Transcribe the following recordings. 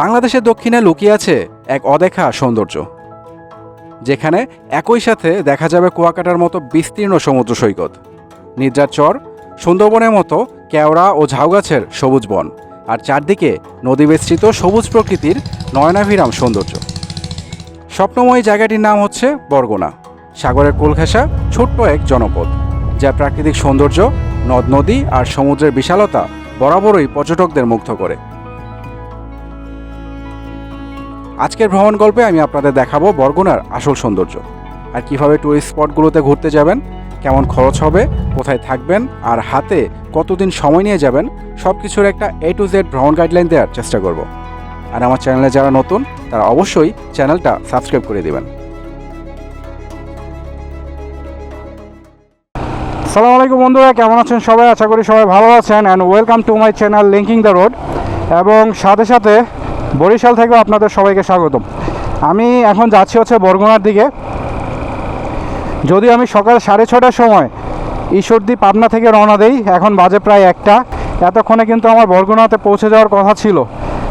বাংলাদেশের দক্ষিণে লুকিয়ে আছে এক অদেখা সৌন্দর্য, যেখানে একই সাথে দেখা যাবে কুয়াকাটার মতো বিস্তীর্ণ সমুদ্র সৈকত, নিদ্রার চর, সুন্দরবনের মতো কেওড়া ও ঝাউগাছের সবুজ বন, আর চারদিকে নদী বেষ্টিত সবুজ প্রকৃতির নয়নাভিরাম সৌন্দর্য। স্বপ্নময়ী জায়গাটির নাম হচ্ছে বরগুনা, সাগরের কোল ছোট্ট এক জনপদ যা প্রাকৃতিক সৌন্দর্য নদ নদী আর সমুদ্রের বিশালতা বরাবরই পর্যটকদের মুগ্ধ করে। আজকের ভ্রমণ গল্পে আমি আপনাদের দেখাবো বরগুনার আসল সৌন্দর্য। আর কীভাবে টুরিস্ট স্পটগুলোতে ঘুরতে যাবেন, কেমন খরচ হবে, কোথায় থাকবেন, আর হাতে কতদিন সময় নিয়ে যাবেন সব কিছুর একটা এ টু জেড ভ্রমণ গাইডলাইন দেওয়ার চেষ্টা করব। আর আমার চ্যানেলে যারা নতুন, তারা অবশ্যই চ্যানেলটা সাবস্ক্রাইব করে দেবেন। সালাম আলাইকুম বন্ধুরা, কেমন আছেন সবাই? আশা করি সবাই ভালো আছেন। And welcome to my channel linking the road এবং সাথে সাথে বরিশাল থেকেও আপনাদের সবাইকে স্বাগতম। আমি এখন যাচ্ছি হচ্ছে বরগুনার দিকে। যদি আমি সকাল সাড়ে ছটার সময় ঈশ্বরদী পাবনা থেকে রওনা দেই, এখন বাজে প্রায় একটা। এতক্ষণে কিন্তু আমার বরগুনাতে পৌঁছে যাওয়ার কথা ছিল।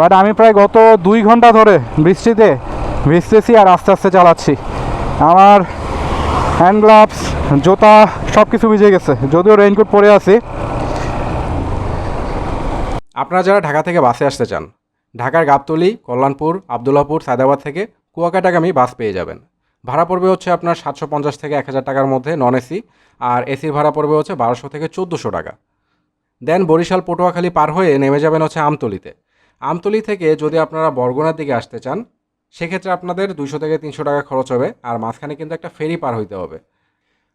বাট আমি প্রায় গত দুই ঘণ্টা ধরে বৃষ্টিতে ভিজতেছি আর আস্তে আস্তে চালাচ্ছি। আমার হ্যান্ড গ্লাভস, জুতা সব কিছু ভিজে গেছে। যদিও রেইনকোট পরে আছি। আপনারা যারা ঢাকা থেকে বাসে আসতে চান ঢাকার গাবতলি, কল্যাণপুর আবদুল্লাপুর সায়দাবাদ থেকে কুয়াকাটাগামী বাস পেয়ে যাবেন। ভাড়া পড়বে হচ্ছে আপনার সাতশো পঞ্চাশ থেকে এক হাজার টাকার মধ্যে নন এসি আর এসির ভাড়া পড়বে হচ্ছে বারোশো থেকে চোদ্দোশো টাকা। দেন বরিশাল পটুয়াখালী পার হয়ে নেমে যাবেন হচ্ছে আমতলিতে। আমতলি থেকে যদি আপনারা বরগুনার দিকে আসতে চান, সেক্ষেত্রে আপনাদের দুশো থেকে তিনশো টাকা খরচ হবে আর মাঝখানে কিন্তু একটা ফেরি পার হইতে হবে।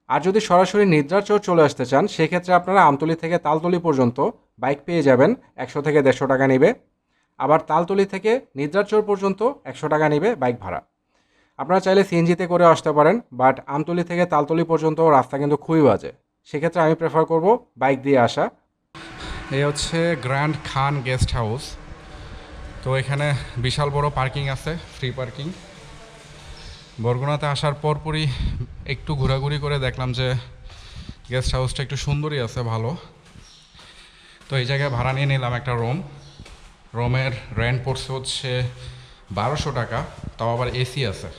আর যদি সরাসরি নিদ্রার চর চলে আসতে চান, সেক্ষেত্রে আপনারা আমতলি থেকে তালতলি পর্যন্ত বাইক পেয়ে যাবেন, একশো থেকে দেড়শো টাকা নেবে। আবার তালতলি থেকে নিদ্রার চর পর্যন্ত একশো টাকা নেবে বাইক ভাড়া। আপনারা চাইলে সিএনজিতে করে আসতে পারেন, বাট আমতলি থেকে তালতলি পর্যন্ত রাস্তা কিন্তু খুবই বাজে। সেক্ষেত্রে আমি প্রেফার করব বাইক দিয়ে আসা। এই হচ্ছে গ্র্যান্ড খান গেস্ট হাউস তো এখানে বিশাল বড় পার্কিং আছে ফ্রি পার্কিং বরগুনাতে আসার পরপরই একটু ঘোরাঘুরি করে দেখলাম যে গেস্ট হাউসটা একটু সুন্দরই আছে, ভালো। তো এই জায়গায় ভাড়া নিয়ে নিলাম একটা রুম রুমের রেন্ট পড়ছে হচ্ছে বারোশো টাকা, তাও আবার এসি আছে।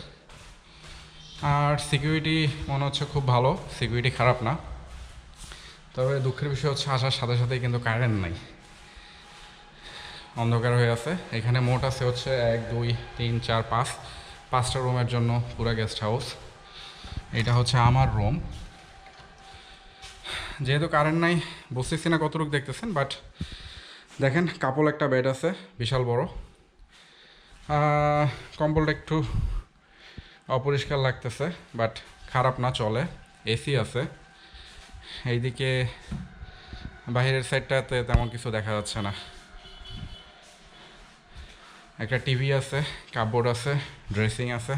আর সিকিউরিটি মনে হচ্ছে খুব ভালো, সিকিউরিটি খারাপ না। তবে দুঃখের বিষয় হচ্ছে আসার সাথে সাথেই কিন্তু কারেন্ট নাই। অন্ধকার হয়ে আছে। এখানে মোট আছে হচ্ছে এক, দুই, তিন, চার, পাঁচ। পাঁচটা রুমের জন্য পুরো গেস্ট হাউস এটা হচ্ছে আমার রুম যেহেতু কারেন্ট নাই, বুঝতেছি না কতটুকু দেখতেছেন বাট দেখেন, কাপল একটা বেড আছে, বিশাল বড়। কম্বলটা একটু অপরিষ্কার লাগতেছে বাট খারাপ না, চলে। এসি আছে। এইদিকে বাইরের সাইডটাতে তেমন কিছু দেখা যাচ্ছে না। একটা টিভি আছে কাপবোর্ড আছে ড্রেসিং আছে।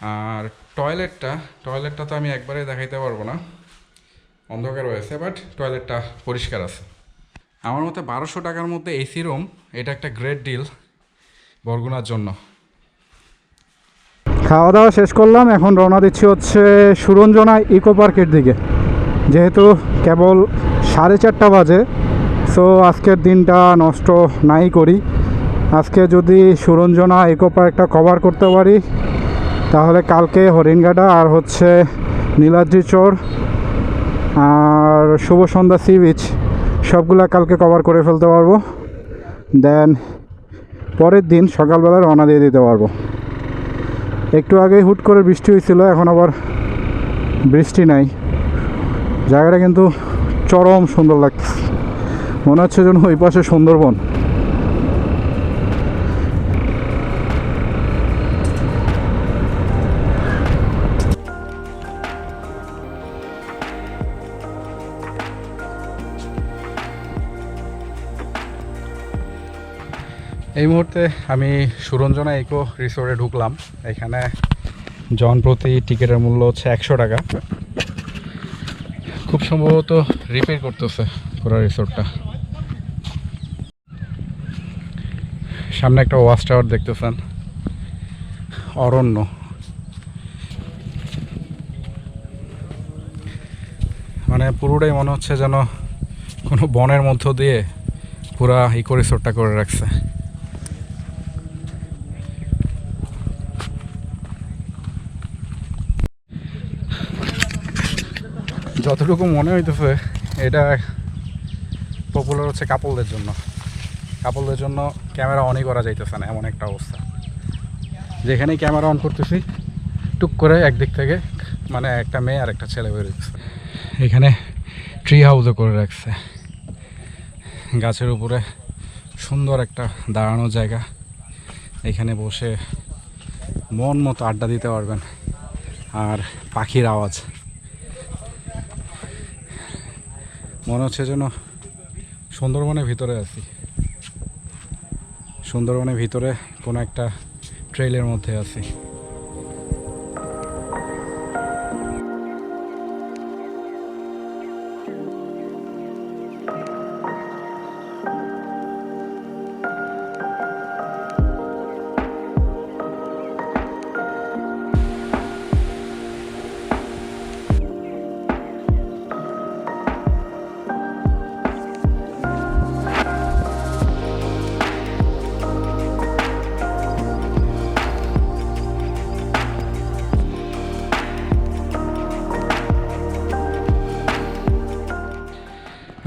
আর টয়লেটটা টয়লেটটা তো আমি একবারে দেখাইতে পারব না। অন্ধকার হয়েছে বাট টয়লেটটা পরিষ্কার আছে। আমার মতে বারোশো টাকার মধ্যে এসি রুম, এটা একটা গ্রেট ডিল বরগুনার জন্য। খাওয়া দাওয়া শেষ করলাম, এখন রওনা দিচ্ছি হচ্ছে সুরঞ্জনা ইকো পার্কের দিকে। যেহেতু কেবল সাড়ে চারটা বাজে সো আজকের দিনটা নষ্ট নাই করি। আজকে যদি সুরঞ্জনা ইকো পার্কটা কভার করতে পারি, তাহলে কালকে হরিণগাডা আর হচ্ছে নীলাদ্রি চর আর শুভ সন্ধ্যা সি বিচ সবগুলা কালকে কভার করে ফেলতে পারব। দেন পরের দিন সকালবেলা রওনা দিয়ে দিতে পারব। একটু আগে হুট করে বৃষ্টি হয়েছিল, এখন আবার বৃষ্টি নাই। জায়গাটা কিন্তু চরম সুন্দর লাগছে মনে হচ্ছে যেন ওই পাশে সুন্দরবন। এই মুহূর্তে আমি সুরঞ্জনা ইকো রিসোর্টে ঢুকলাম। এখানে জন প্রতি টিকিটের মূল্য হচ্ছে একশো টাকা। খুব সম্ভবত রিপেয়ার করতেছে পুরো রিসোর্টটা। সামনে একটা ওয়াচ টাওয়ার দেখতেছেন। অরণ্য। মানে পুরোটাই মনে হচ্ছে যেন কোনো বনের মধ্য দিয়ে পুরা ইকো রিসোর্টটা করে রাখছে। যতটুকু মনে হইতেছে, এটা পপুলার হচ্ছে কাপলদের জন্য। কাপলদের জন্য ক্যামেরা অনই করা যাইতেছে না, এমন একটা অবস্থা। যেখানেই ক্যামেরা অন করতেছি, টুক করে একদিক থেকে মানে একটা মেয়ে আর একটা ছেলে বেরোচ্ছে এখানে ট্রি হাউসও করে রাখছে। গাছের উপরে সুন্দর একটা দাঁড়ানোর জায়গা। এখানে বসে মন মতো আড্ডা দিতে পারবেন। আর পাখির আওয়াজ। মনে হচ্ছে যেন সুন্দরবনের ভিতরে আছি। সুন্দরবনের ভিতরে কোনো একটা ট্রেলের মধ্যে আছি।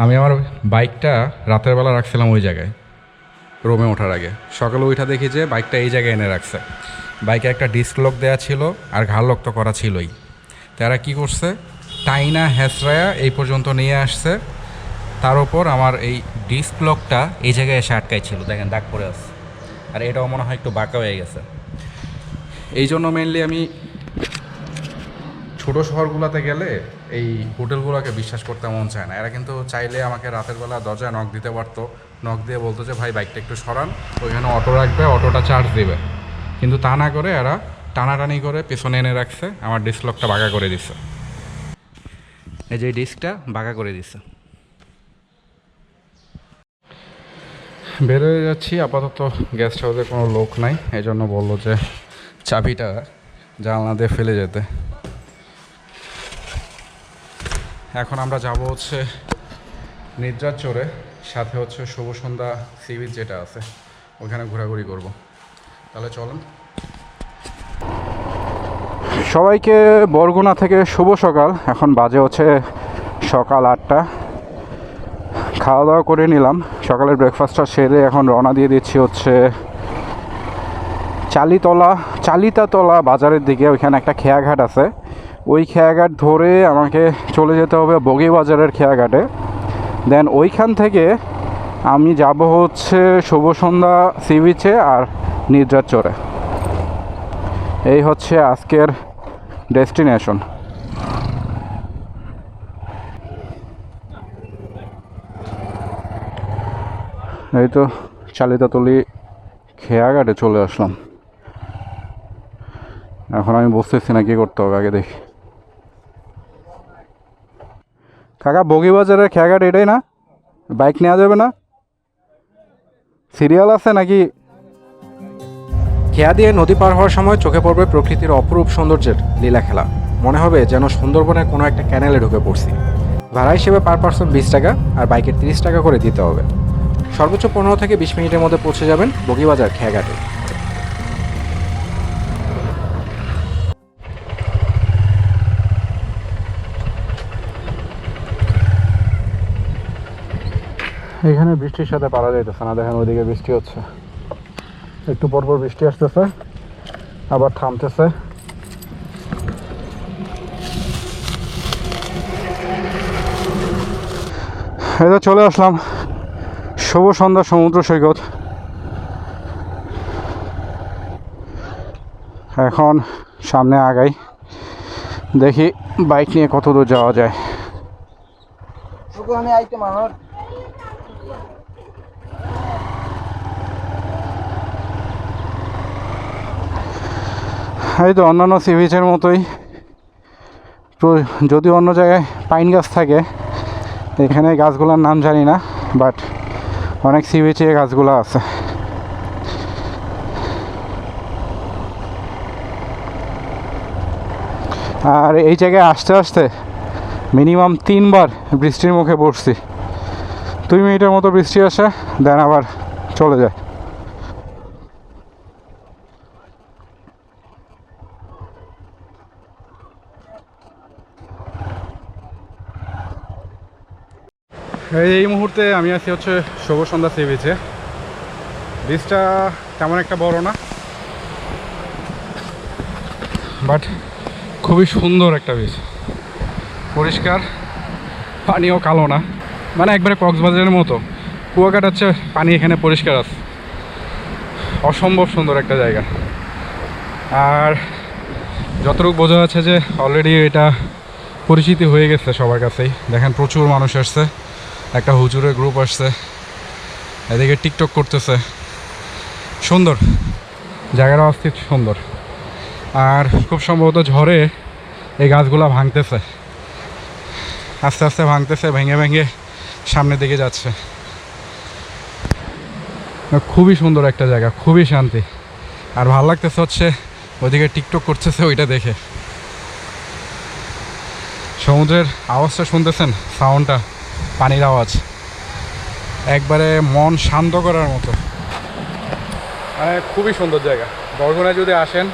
আমি আমার বাইকটা রাতের বেলা রাখছিলাম ওই জায়গায়, রোমে ওঠার আগে। সকালে উঠা দেখি যে বাইকটা এই জায়গায় এনে রাখছে। বাইকে একটা ডিস্ক লক দেওয়া ছিল আর ঘাড় লক তো করা ছিলই। তারা কি করছে? টাইনা হ্যাসরায়া এই পর্যন্ত নিয়ে আসছে। তার ওপর আমার এই ডিস্ক লকটা এই জায়গায় এসে আটকাই ছিল দেখেন, দাগ পড়ে আছে। আর এটাও মনে হয় একটু বাঁকা হয়ে গেছে। এই জন্য মেনলি আমি ছোট শহরগুলোতে গেলে এই হোটেলগুলোকে বিশ্বাস করতে মন চায় না। এরা কিন্তু চাইলে আমাকে রাতের বেলা দরজায় নখ দিতে পারতো। নখ দিয়ে বলতো যে, ভাই বাইকটা একটু সরান, ওইখানে অটো রাখবে অটোটা চার্জ দেবে। কিন্তু তা না করে এরা টানাটানি করে পেছনে এনে রাখছে, আমার ডিসলকটা বাঁকা করে দিচ্ছে এই যে ডিস্কটা বাঁকা করে দিচ্ছে বেরোয় যাচ্ছি, আপাতত গেস্ট হাউসে কোনো লোক নাই এই জন্য বলল যে, চাবিটা জানলা দিয়ে ফেলে যেতে। এখন আমরা যাব হচ্ছে নিদ্রার চড়ে সাথে হচ্ছে শুভ সন্ধ্যা সি বিচ যেটা আছে, ওখানে ঘোরাঘুরি করব। তাহলে চলেন। সবাইকে বরগুনা থেকে শুভ সকাল। এখন বাজে হচ্ছে সকাল আটটা। খাওয়া দাওয়া করে নিলাম। সকালের ব্রেকফাস্টটা সেরে এখন রওনা দিয়ে দিচ্ছি হচ্ছে চালিতলা, চালিতাতলা বাজারের দিকে। ওইখানে একটা খেয়াঘাট আছে। ওই খেয়াঘাট ধরে আমাকে চলে যেতে হবে বগিবাজারের খেয়াঘাটে। দেন ওইখান থেকে আমি যাব হচ্ছে শুভ সন্ধ্যা সি বিচে আর নিদ্রার চরে। এই হচ্ছে আজকের ডেস্টিনেশন এই তো চালিতাতলি খেয়াঘাটে চলে আসলাম। এখন আমি বুঝতেছি না, কি করতে হবে? আগে দেখি। কাকা বগিবাজারের খেয়াঘাট এটাই না? বাইক নেওয়া যাবে না? সিরিয়াল আছে নাকি? খেয়া দিয়ে নদী পার হওয়ার সময় চোখে পড়বে প্রকৃতির অপরূপ সৌন্দর্যের লীলা খেলা। মনে হবে যেন সুন্দরবনের কোনো একটা ক্যানেলে ঢুকে পড়ছি। ভাড়া হিসেবে পার পার্সন বিশ টাকা আর বাইকের তিরিশ টাকা করে দিতে হবে। সর্বোচ্চ পনেরো থেকে বিশ মিনিটের মধ্যে পৌঁছে যাবেন বগিবাজার খেয়াঘাটে। এখানে বৃষ্টির সাথে পারা যাইতেছে না, দেখেন ওইদিকে বৃষ্টি হচ্ছে। একটু পর পর বৃষ্টি আসতেছে, আবার থামতেছে। এই চলে আসলাম, শুভ সন্ধ্যা সমুদ্র সৈকত। এখন সামনে আগাই, দেখি বাইক নিয়ে কত দূর যাওয়া যায়। আমি এই তো অন্যান্য সি বিচের মতোই যদি অন্য জায়গায় পাইন গাছ থাকে, এখানে গাছগুলোর নাম জানি না বাট অনেক সি বিচে গাছগুলো আছে। আর এই জায়গায় আসতে আসতে মিনিমাম তিনবার বৃষ্টির মুখে পড়ছি। দুই মিনিটের মতো বৃষ্টি আসে দেন আবার চলে যায়। এই মুহূর্তে আমি আছি হচ্ছে শুভ সন্ধ্যা সি বিচে বিচটা তেমন একটা বড় না। বাট খুবই সুন্দর একটা বীজ পরিষ্কার, পানিও কালো না। মানে একবারে কক্সবাজারের মতো। কুয়াকাটা হচ্ছে পানি এখানে পরিষ্কার আছে। অসম্ভব সুন্দর একটা জায়গা। আর যতটুকু বোঝা যাচ্ছে যে অলরেডি এটা পরিচিতি হয়ে গেছে সবার কাছেই। দেখেন প্রচুর মানুষ আসছে। একটা হুজুরের গ্রুপ আসছে, এদিকে টিকটক করতেছে। সুন্দর, জায়গাটা অস্থির সুন্দর। আর খুব সম্ভবত ঝড়ে এই গাছগুলো ভাঙতেছে। আস্তে আস্তে ভাঙতেছে, ভেঙে ভেঙে সামনের দিকে যাচ্ছে। খুবই সুন্দর একটা জায়গা, খুবই শান্তি। আর ভালো লাগতেছে হচ্ছে, ওইদিকে টিকটক করতেছে, ওইটা দেখে। সমুদ্রের আওয়াজটা শুনতেছেন? সাউন্ডটা পানির আওয়াজ। একবারে মন শান্ত করার মতো। মানে খুবই সুন্দর জায়গা। বরগুনায় যদি আসেন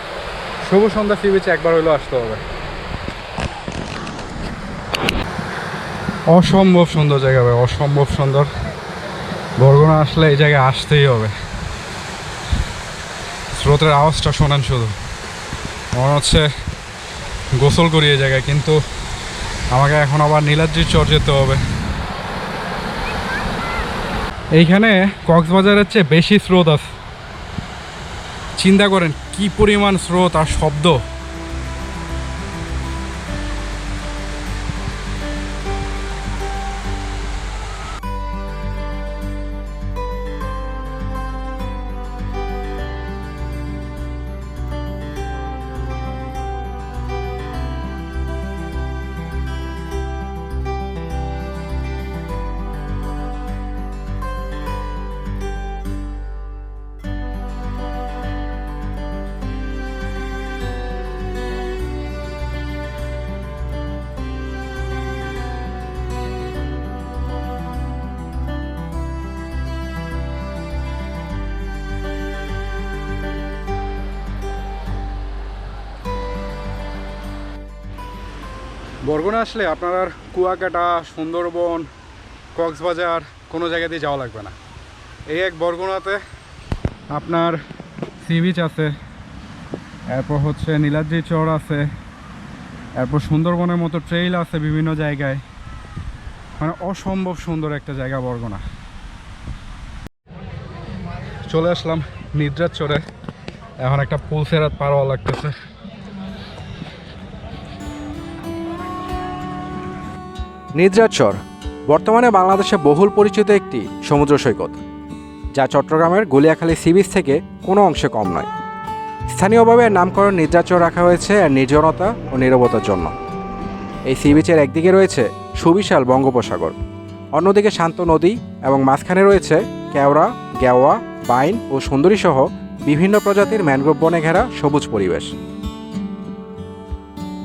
শুভ সন্ধ্যা সি বিচে একবার হইলেও আসতে হবে। অসম্ভব সুন্দর জায়গা ভাই অসম্ভব সুন্দর। বরগুনা আসলে এই জায়গায় আসতেই হবে। স্রোতের আওয়াজটা শোনান শুধু। মনে হচ্ছে গোসল করি এই জায়গায় কিন্তু আমাকে এখন আবার নীলাদ্রির চর যেতে হবে। এইখানে কক্সবাজারের চেয়ে বেশি স্রোত আছে। চিন্তা করেন কি পরিমাণ স্রোত আর শব্দ। বরগুনা আসলে আপনার আর কুয়াকাটা, সুন্দরবন, কক্সবাজার কোনো জায়গাতেই যাওয়া লাগবে না। এই এক বরগুনাতে আপনার সি বিচ আছে, এরপর হচ্ছে নীলাদ্রি চর আছে, এরপর সুন্দরবনের মতো ট্রেইল আছে বিভিন্ন জায়গায়। মানে অসম্ভব সুন্দর একটা জায়গা বরগুনা। চলে আসলাম নিদ্রার চরে। এখন একটা পুল ফেরাত পার হওয়া লাগতেছে। নিদ্রাচর বর্তমানে বাংলাদেশে বহুল পরিচিত একটি সমুদ্র সৈকত, যা চট্টগ্রামের গুলিয়াখালী সি বিচ থেকে কোনো অংশে কম নয়। স্থানীয়ভাবে এর নামকরণ নিদ্রাচর রাখা হয়েছে এর নির্জনতা ও নীরবতার জন্য। এই সি বিচের একদিকে রয়েছে সুবিশাল বঙ্গোপসাগর, অন্যদিকে শান্ত নদী এবং মাঝখানে রয়েছে কেওড়া গেওয়া বাইন ও সুন্দরী সহ বিভিন্ন প্রজাতির ম্যানগ্রোভ বনে ঘেরা সবুজ পরিবেশ।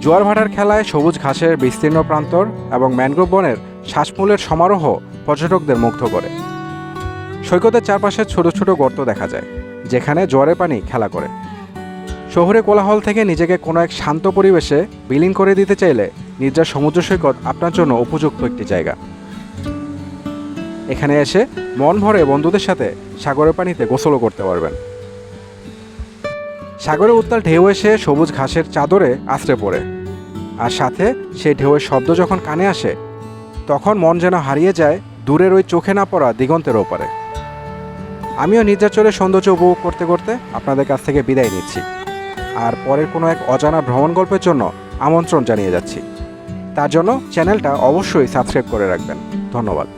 জোয়ার ভাটার খেলায় সবুজ ঘাসের বিস্তীর্ণ প্রান্তর এবং ম্যানগ্রোভ বনের শ্বাসমূলের সমারোহ পর্যটকদের মুগ্ধ করে। সৈকতের চারপাশে ছোট ছোট গর্ত দেখা যায়, যেখানে জোয়ারের পানি খেলা করে। শহরে কোলাহল থেকে নিজেকে কোনো এক শান্ত পরিবেশে বিলীন করে দিতে চাইলে নিদ্রা সমুদ্র সৈকত আপনার জন্য উপযুক্ত একটি জায়গা। এখানে এসে মন ভরে বন্ধুদের সাথে সাগরের পানিতে গোসলও করতে পারবেন। সাগরে উত্তাল ঢেউ এসে সবুজ ঘাসের চাদরে আশ্রে পড়ে। আর সাথে সেই ঢেউয়ের শব্দ যখন কানে আসে, তখন মন যেন হারিয়ে যায় দূরের ওই চোখে না পড়া দিগন্তের ওপারে। আমিও নির্যাচরের সৌন্দর্য উপভোগ করতে করতে আপনাদের কাছ থেকে বিদায় নিচ্ছি। আর পরের কোনো এক অজানা ভ্রমণ গল্পের জন্য আমন্ত্রণ জানিয়ে যাচ্ছি। তার জন্য চ্যানেলটা অবশ্যই সাবস্ক্রাইব করে রাখবেন। ধন্যবাদ।